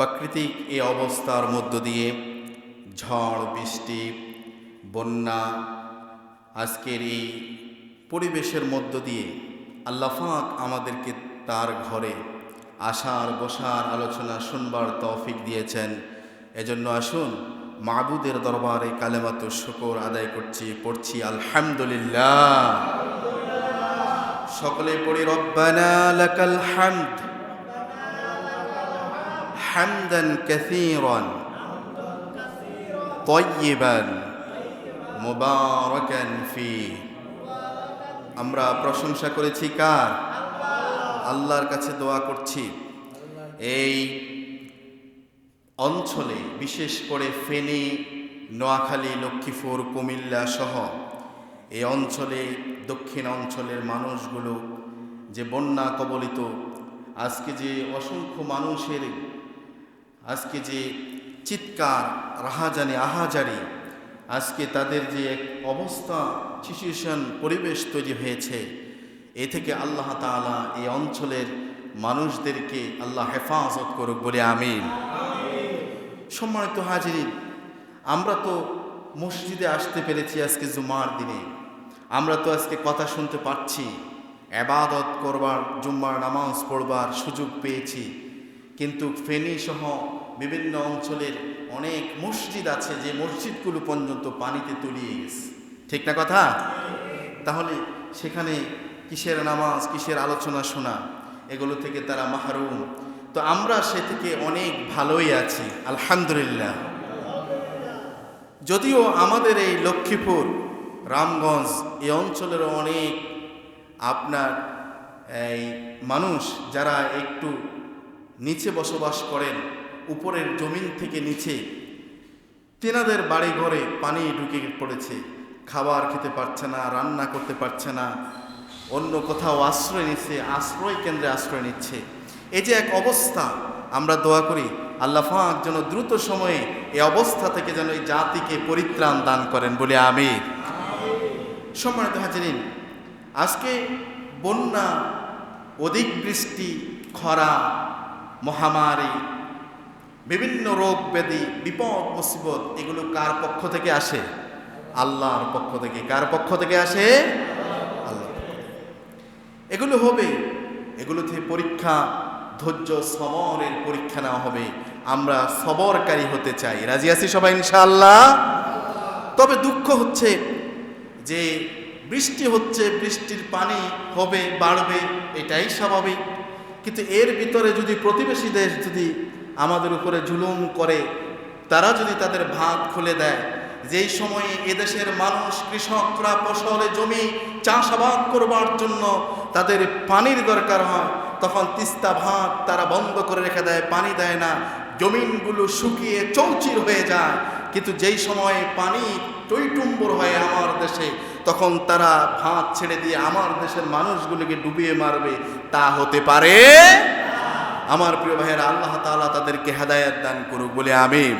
প্রাকৃতিক এ অবস্থার মধ্য দিয়ে ঝড়, বৃষ্টি, বন্যা আজকের এই পরিবেশের মধ্য দিয়ে আল্লাফাক আমাদেরকে তার ঘরে আসার, বসার আলোচনা শুনবার তৌফিক দিয়েছেন। এজন্য আসুন, মাবুদের দরবারে কালেমাত শুকর আদায় করছি, পড়ছি আলহামদুলিল্লাহ। সকলে পড়ি, রব্বানা লাকাল হামদ। হামদান কাসীরান طيبا মুবারাকান ফি আমরা প্রশংসা করেছি কার আল্লাহর কাছে দোয়া করছি এই অঞ্চলে বিশেষ করে ফেনী নোয়াখালী লক্ষ্মীপুর কুমিল্লা সহ এই অঞ্চলে দক্ষিণ অঞ্চলের মানুষগুলো যে বন্যা কবলিত আজকে যে অসংখ্য মানুষের আজকে যে চিৎকার রাহাজানি আহাজারি আজকে তাদের যে এক অবস্থা সিচুয়েশন পরিবেশ তৈরি হয়েছে এ থেকে আল্লাহ তাআলা এই অঞ্চলের মানুষদেরকে আল্লাহ হেফাজত করুক বলে আমিন। সম্মানিত হাজিরিন আমরা তো মসজিদে আসতে পেরেছি আজকে জুমার দিনে। আমরা তো আজকে কথা শুনতে পাচ্ছি এবাদত করবার জুম্মার নামাজ পড়বার সুযোগ পেয়েছি। কিন্তু ফেনী সহ বিভিন্ন অঞ্চলের অনেক মসজিদ আছে যে মসজিদগুলো পর্যন্ত পানিতে তলিয়ে গেছে। ঠিক না কথা? তাহলে সেখানে কিসের নামাজ, কিসের আলোচনা শোনা, এগুলো থেকে তারা মাহরুম। তো আমরা সে থেকে অনেক ভালোই আছি, আলহামদুলিল্লাহ। যদিও আমাদের এই লক্ষ্মীপুর, রামগঞ্জ এই অঞ্চলের অনেক আপনার এই মানুষ যারা একটু নিচে বসবাস করেন, উপরের জমিন থেকে নিচে। তেনাদের বাড়ি ঘরে পানি ঢুকে পড়েছে, খাবার খেতে পারছে না, রান্না করতে পারছে না, অন্য কোথাও আশ্রয় নিচ্ছে, আশ্রয় কেন্দ্রে আশ্রয় নিচ্ছে। এই যে এক অবস্থা, আমরা দোয়া করি, আল্লাহ ফাঁক যেন দ্রুত সময়ে এই অবস্থা থেকে যেন এই জাতিকে পরিত্রাণ দান করেন বলে আমি সম্মানিত হাজিরিন, আজকে বন্যা, অধিক বৃষ্টি, খরা মহামারী, বিভিন্ন রোগ ব্যাধি, বিপদ, মুসিবত, এগুলো কার পক্ষ থেকে আসে? আল্লাহর পক্ষ থেকে। কার পক্ষ থেকে আসে? আল্লাহ এগুলো হবে, এগুলো থেকে পরীক্ষা, ধৈর্য, সবরের পরীক্ষা নেওয়া হবে। আমরা সবরকারী হতে চাই। রাজি আছি সবাই, ইনশাআল্লাহ? তবে দুঃখ হচ্ছে যে বৃষ্টি হচ্ছে, বৃষ্টির পানি হবে, বাড়বে, এটাই স্বাভাবিক। কিন্তু এর ভিতরে যদি প্রতিবেশী দেশ যদি আমাদের উপরে জুলুম করে, তারা যদি তাদের ভাত খুলে দেয়, যেই সময়ে এদেশের মানুষ কৃষকরা ফসলে জমি চাষাবাদ করবার জন্য তাদের পানির দরকার হয়, তখন তিস্তা ভাত তারা বন্ধ করে রেখে দেয়, পানি দেয় না, জমিনগুলো শুকিয়ে চৌচির হয়ে যায়। কিন্তু যেই সময়ে পানি টইটুম্বর হয় আমার দেশে তখন তারা ফাঁদ ছেড়ে দিয়ে আমার দেশের মানুষগুলিকে ডুবিয়ে মারবে, তা হতে পারে? আমার প্রিয় ভাইয়ের, আল্লাহ তাদেরকে হেদায়ত দান করুক, বলে আমিন।